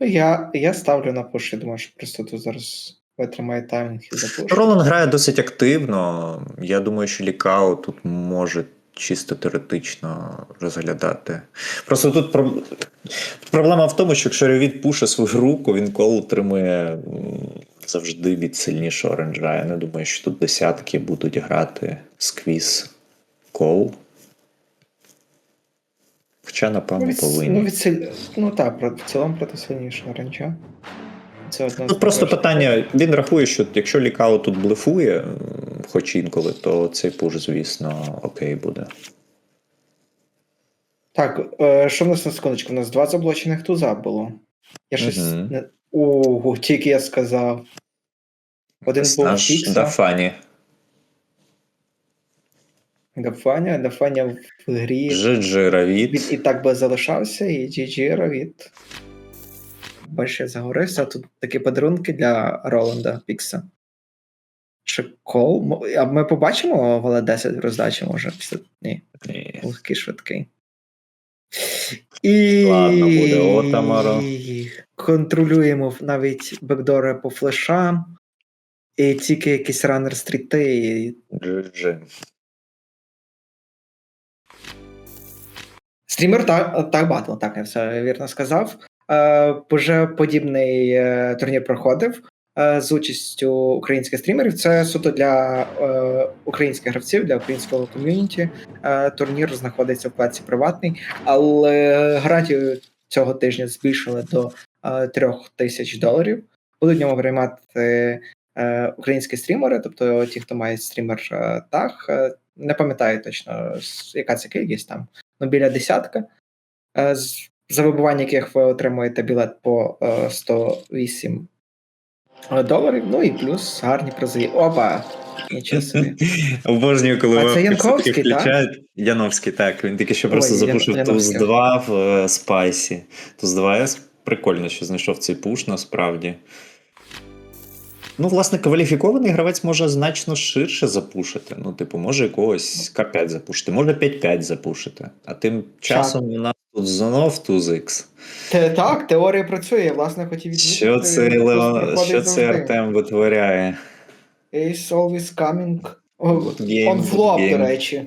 Я, я ставлю на пуш, я думаю, що просто тут зараз витримає таймінг і запуш. Роланд грає досить активно. Я думаю, що Лікао тут може чисто теоретично розглядати. Просто тут проб- проблема в тому, що якщо Ревіт пуше свою руку, він кол отримує завжди від сильнішого ренджа. Я не думаю, що тут десятки будуть грати сквіз кол. Хоча, Ну, напевно, від, повинні. ну, від, ну так, в цілому проти сильнішого ренча. Це одно з Тут просто також. питання: він рахує, що якщо Лікао тут блефує, хоч інколи, то цей пуш, звісно, окей буде. Так, е, що в нас на секундочку? У нас два заблочених туза було. Я щось. Не... Ого, тільки я сказав. Один був Наш Фікса, Дафані. Дафаня, Дафаня в грі. GG Він Равіт. і так би залишався, і GG Равіт. Більше загорився. Тут такі подарунки для Роланда Пікса. Чи кол? А ми побачимо вале 10 в роздачі, може, після. Ні, Ні. легкий швидкий. І Ладно, буде Отамаро. контролюємо навіть бекдори по флешам. І тільки якісь ранер стріти. І... GG. Стрімер так, так батл, так я все вірно сказав. Е, вже подібний е, турнір проходив е, з участю українських стрімерів. Це суто для е, українських гравців, для українського ком'юніті. Е, турнір знаходиться в плаці приватний, але гарантію цього тижня збільшили до е, трьох тисяч доларів. Будуть в ньому приймати е, українські стрімери, тобто ті, хто має стрімер е, таг. Е, не пам'ятаю точно, яка це кількість там ну, біля десятка, е, за вибивання яких ви отримуєте білет по е, 108 доларів. Ну і плюс гарні призи. Опа! Нічого собі. Обожнюю, коли А це Янковський, так? включають. Яновський, так. Він тільки що просто Ой, Ян- запушив туз 2 в е, Спайсі. Туз 2С. Прикольно, що знайшов цей пуш насправді. Ну, власне, кваліфікований гравець може значно ширше запушити. Ну, типу, може якогось К5 запушити, може 5-5 запушити. А тим часом у нас тут знов туз Х. Те, так, теорія працює, я, власне, хотів Що це, Леон, що це. Артем витворяє? Ace always coming. On flop, до речі.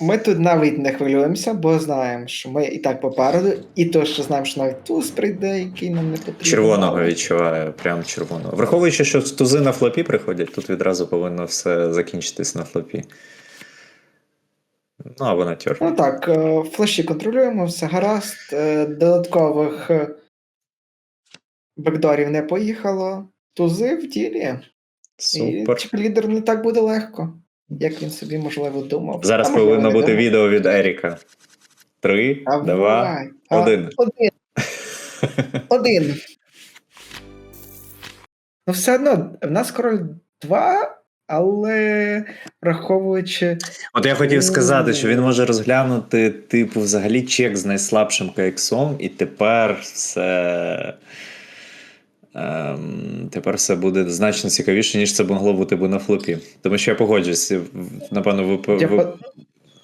Ми тут навіть не хвилюємося, бо знаємо, що ми і так попереду, і то, що знаємо, що навіть туз прийде, який нам не потрібен. Червоного відчуваю, прям червоного. Враховуючи, що тузи на флопі приходять, тут відразу повинно все закінчитись на флопі. Ну, або на тьор. Ну так, е, флеші контролюємо, все гаразд. е, Додаткових е, бекдорів не поїхало. Тузи в ділі. Супер. І лідер не так буде легко, як він собі, можливо, думав. Зараз повинно бути думав. відео від Еріка. Три, А, два. А, один. Один. Один. Ну, все одно, в нас король 2, але враховуючи. От я хотів сказати, що він може розглянути, типу, взагалі чек з найслабшим КХом, і тепер все. Ем, тепер все буде значно цікавіше, ніж це могло бути би на флопі. Тому що я погоджуюсь, напевно, ви, Я ви,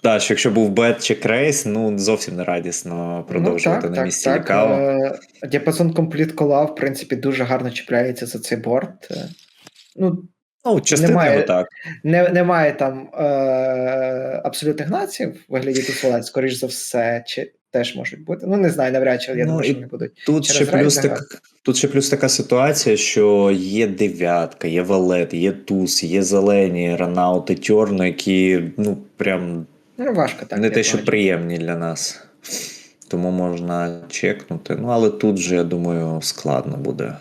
Так, що якщо був бет чи крейс, ну зовсім не радісно продовжувати на місці лікаво. Діапазон компліт кола, в принципі, дуже гарно чіпляється за цей борт. Е, Ну, Ну, частина немає- його так. не, немає там е, абсолютних націй в вигляді туфолет, скоріш за все, чи теж можуть бути. Ну, не знаю, навряд чи я Ну, думаю, що вони будуть. Тут Через ще, плюс так, тут ще плюс така ситуація, що є дев'ятка, є валет, є туз, є зелені, ранаути, тьорно, які ну прям Ну, важко так. не те, що приємні для нас. Тому можна чекнути. Ну, але тут же, я думаю, складно буде.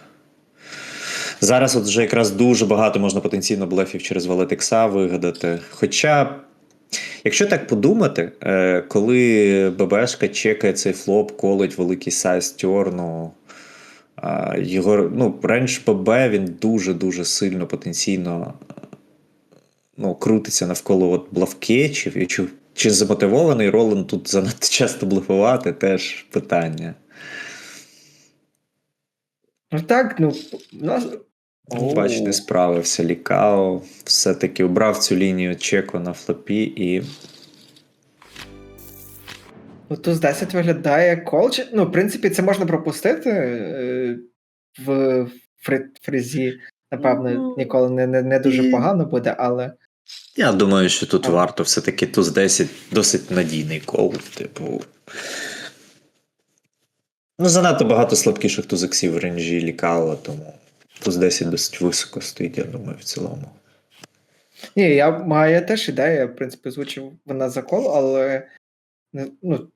Зараз от вже якраз дуже багато можна потенційно блефів через Валетикса вигадати. Хоча, якщо так подумати, е, коли ББшка чекає цей флоп, колить великий сайз тьорну, його ну, рейндж ББ він дуже-дуже сильно потенційно ну, крутиться навколо от блавкетчів. І чи, чи замотивований Роланд тут занадто часто блефувати, теж питання. Ну так. Ну, Бач, не справився Лікао. Все-таки обрав цю лінію чеку на флопі і. Ну, туз 10 виглядає як кол. Ну, в принципі, це можна пропустити е, в фри- фризі. Напевно, Ну, ніколи не, не, не дуже і- погано буде, але. Я думаю, що тут А. варто все-таки туз 10 досить надійний кол. Типу. Ну, занадто багато слабкіших тузексів в ренжі лікала, тому туз 10 досить високо стоїть, я думаю, в цілому. Ні, я маю теж ідею, я, в принципі, озвучив вона за кол, але. Ну,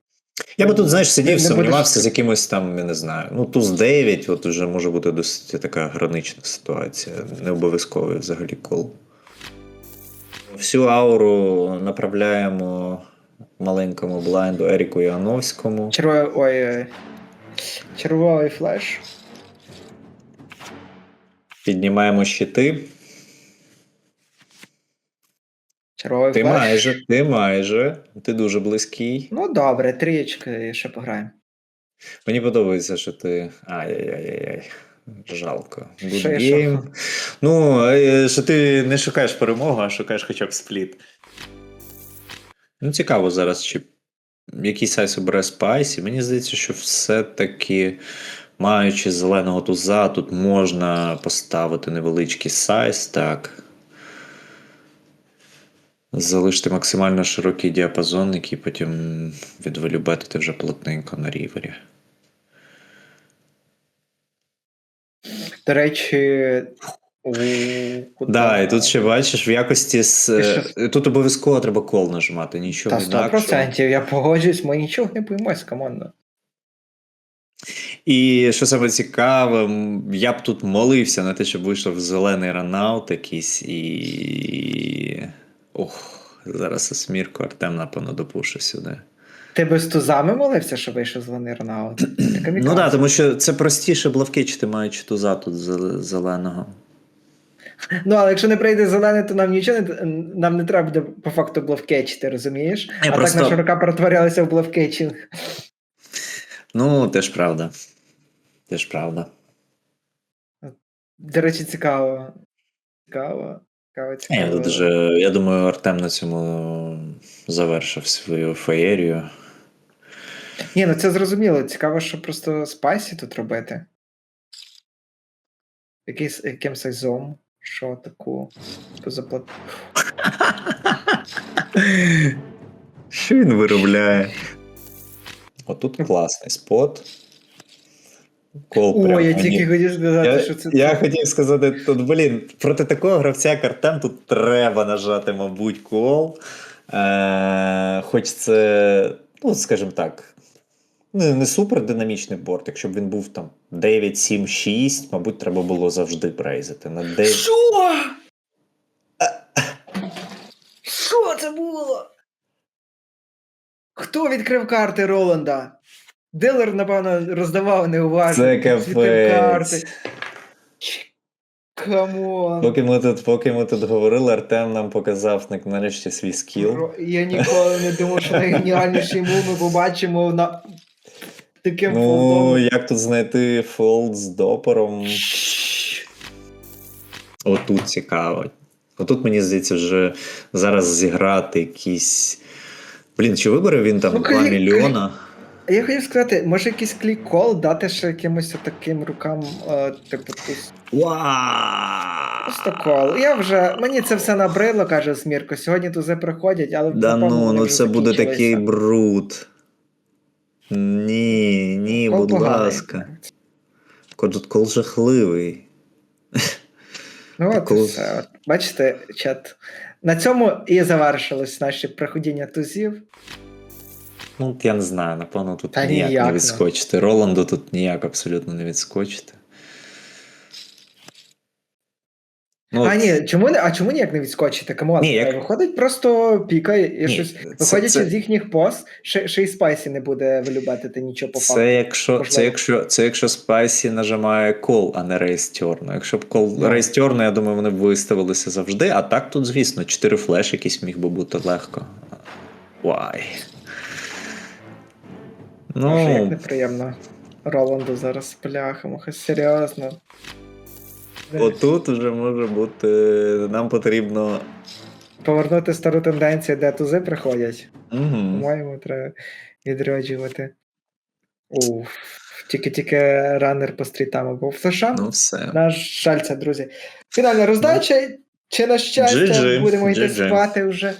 Я би тут, знаєш, сидів, сумнівався будеш- з якимось там, я не знаю. Ну, туз 9, от вже може бути досить така гранична ситуація. Не обов'язковий взагалі кол. Всю ауру направляємо маленькому блайнду Еріку Яновському. червовий. Ой. ой. Червовий флеш. Піднімаємо щити. Червовий Ти флеш. майже, ти майже, ти дуже близький. Ну, добре, трієчки ще пограємо. Мені подобається, що ти. Ай-яй-яй-яй. Жалко. Good Що я game. Ну, е, що ти не шукаєш перемогу, а шукаєш хоча б спліт. Ну, цікаво зараз, чи який сайз обере Спайсі. Мені здається, що все-таки, маючи зеленого туза, тут можна поставити невеличкий сайз, так. Залишити максимально широкий діапазон, який потім відволюбетити вже плотненько на рівері. До речі, у куди? Да, і тут ще бачиш, в якості з. Е, Тут обов'язково треба кол нажимати, нічого Та інакшого. 100%, я погоджуюсь, ми нічого не боїмось, команда. І що саме цікаве, я б тут молився на те, щоб вийшов зелений ранаут якийсь і. Ох, зараз осмірку Артем, напевно, допуше сюди. Ти би з тузами молився, що вийшов зелений камікадзе. Ну так, да, тому що це простіше блавкичити, маючи туза тут зеленого. Ну, але якщо не прийде зелений, то нам нічого не нам не треба буде по факту бловкетчити, розумієш? Ні, а просто- так наша рука перетворялася в бловкетчинг. Ну, теж правда. Теж правда. До речі, цікаво. Цікаво. Цікаво, цікаво. тут вже, я думаю, Артем на цьому завершив свою феєрію. Ні, ну це зрозуміло. Цікаво, що просто спайсі тут робити. Якийсь, яким сайзом? Що таку? Таку. Що він виробляє? Отут класний спот. Кол О, я тільки хотів сказати, Я, що це. я хотів сказати, тут, блін, проти такого гравця як Артем тут треба нажати, мабуть, кол. Е, хоч це, ну, скажімо так, не, не супер динамічний борт. Якщо б він був там 9, 7, 6, мабуть, треба було завжди брейзити. На 9... Що? Що це було? Хто відкрив карти Роланда? Дилер, напевно, роздавав неуважно. Це капець. Камон. Поки ми тут, поки ми тут говорили, Артем нам показав на- нарешті свій скіл. Я ніколи не думав, що найгеніальніший мув ми побачимо на таким Ну, фолдом. як тут знайти фолд з допором? Отут цікаво. Отут, мені здається, вже зараз зіграти якісь. Блін, чи вибере він там Ну, 2 клі- мільйона? Я хотів сказати, може якийсь клік-кол дати ще якимось таким рукам, е, типу, тут Просто кол. Я вже мені це все набридло, каже Смірко. Сьогодні тузи приходять, але Да напевно, ну, вони ну вже це буде закінчилися. такий бруд. Ні, ні, Кол будь поганий. ласка. Ко- кол жахливий. Ну от і Кол- все. От, бачите, чат. На цьому і завершилось наше приходіння тузів. Ну, я не знаю, напевно, тут Та ніяк, ніяк, не відскочити. Роланду тут ніяк абсолютно не відскочити. Ну, а от- ні, чому не? А чому ніяк не відскочити? Камон, Ні, як- виходить, просто пікає і Ні, щось. Виходячи це- з їхніх пост, ще, ще й спайсі не буде вилюбатити нічого по факту. Це якщо, це, якщо, це якщо Спайсі нажимає кол, а не рейстерну. Якщо б кол Ну. рейстерну, я думаю, вони б виставилися завжди. А так тут, звісно, 4 флеш якийсь міг би бути легко. Вай. Боже, як Ну, неприємно. Роланду зараз пляхамуха, серйозно. отут вже може бути. Нам потрібно повернути стару тенденцію, де тузи приходять. Угу. По-моєму, треба відроджувати. Уф. Тільки-тільки ранер по стрітам був. США. Ну, все. На жаль, це, друзі. Фінальна роздача. Чи на щастя будемо йти спати вже